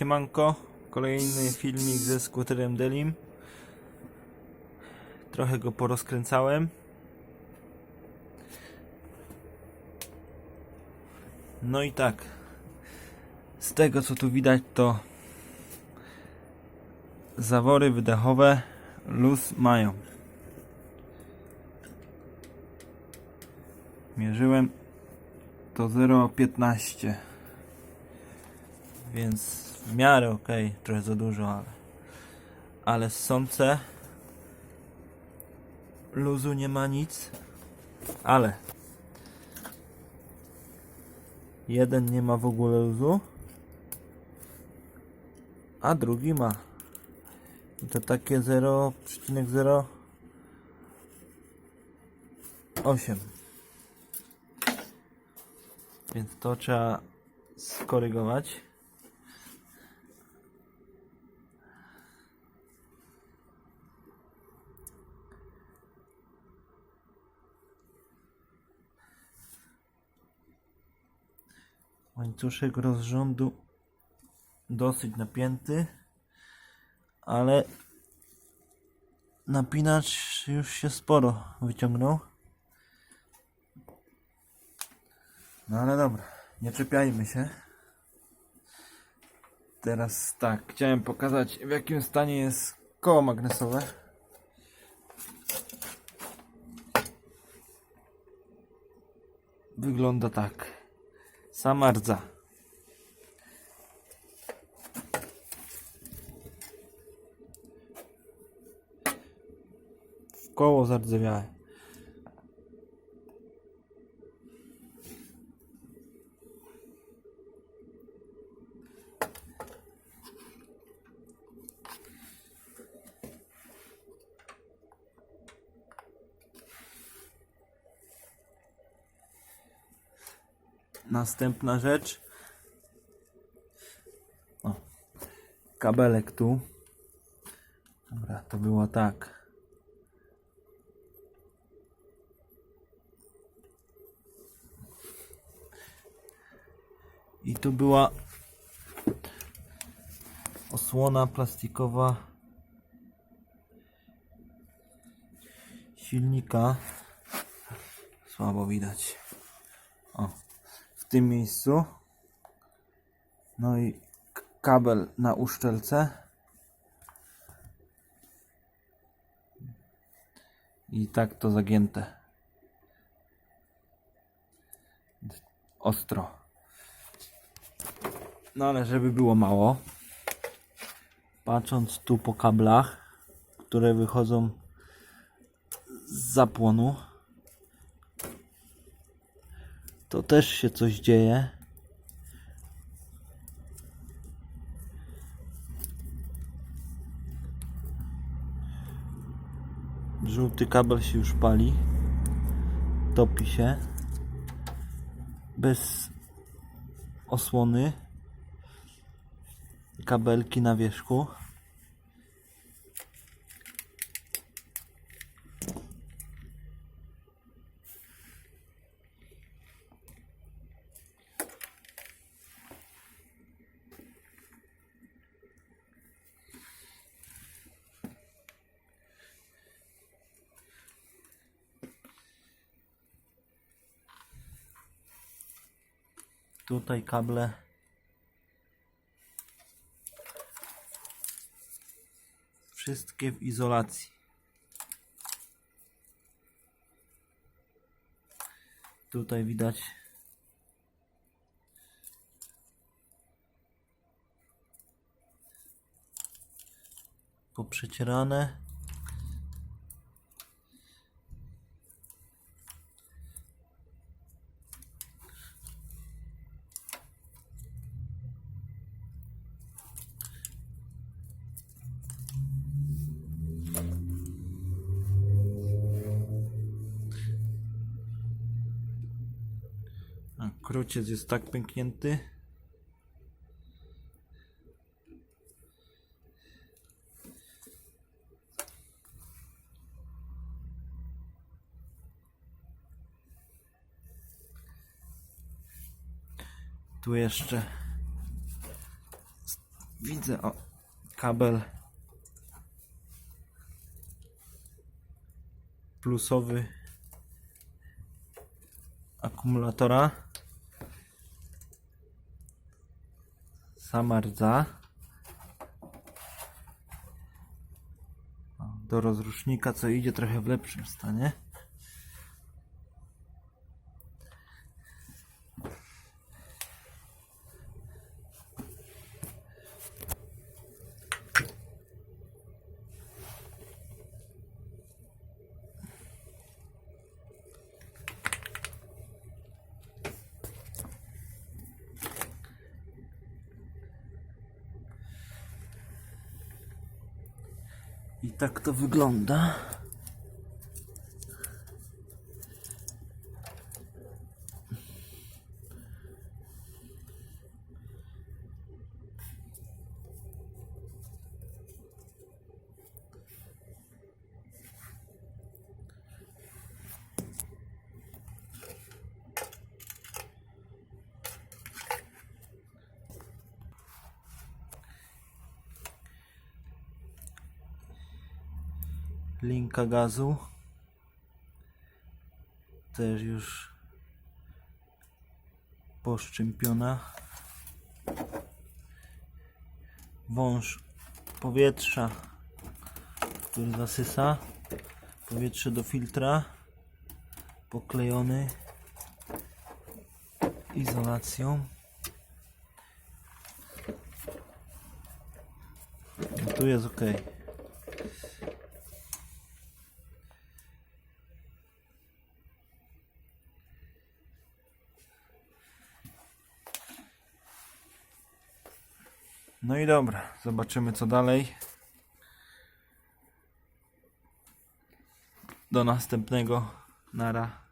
Siemanko, kolejny filmik ze skuterem Delim. Trochę go porozkręcałem. No i tak, z tego co tu widać to zawory wydechowe luz mają. Mierzyłem to 0,15 więc w miarę ok, trochę za dużo, ale ale ssące luzu nie ma nic, ale jeden nie ma w ogóle luzu, a drugi ma. I to takie 0,08 więc to trzeba skorygować. Łańcuszek rozrządu dosyć napięty, ale napinacz już się sporo wyciągnął. No ale dobra, nie czepiajmy się. Teraz tak, chciałem pokazać w jakim stanie jest koło magnesowe. Wygląda tak. Sama rdza. W koło zardzewiałe. Następna rzecz. O, kabelek tu. Dobra, to było tak. I tu była osłona plastikowa silnika. Słabo widać. O tym miejscu. No i kabel na uszczelce. I tak to zagięte. Ostro. No ale żeby było mało, patrząc tu po kablach, które wychodzą z zapłonu, to też się coś dzieje. Żółty kabel się już pali. Topi się. Bez osłony. Kabelki na wierzchu. Tutaj kable. Wszystkie w izolacji. Tutaj widać poprzecierane. A kruciec jest tak pęknięty. Tu jeszcze Widzę, o, kabel plusowy akumulatora. Sama rdza. Do rozrusznika, co idzie trochę w lepszym stanie. I tak to wygląda. Linka gazu. Też już poszczępiona. Wąż powietrza, który zasysa. Powietrze do filtra. Poklejony izolacją. Tu jest ok. No i dobra, zobaczymy co dalej. Do następnego. Nara.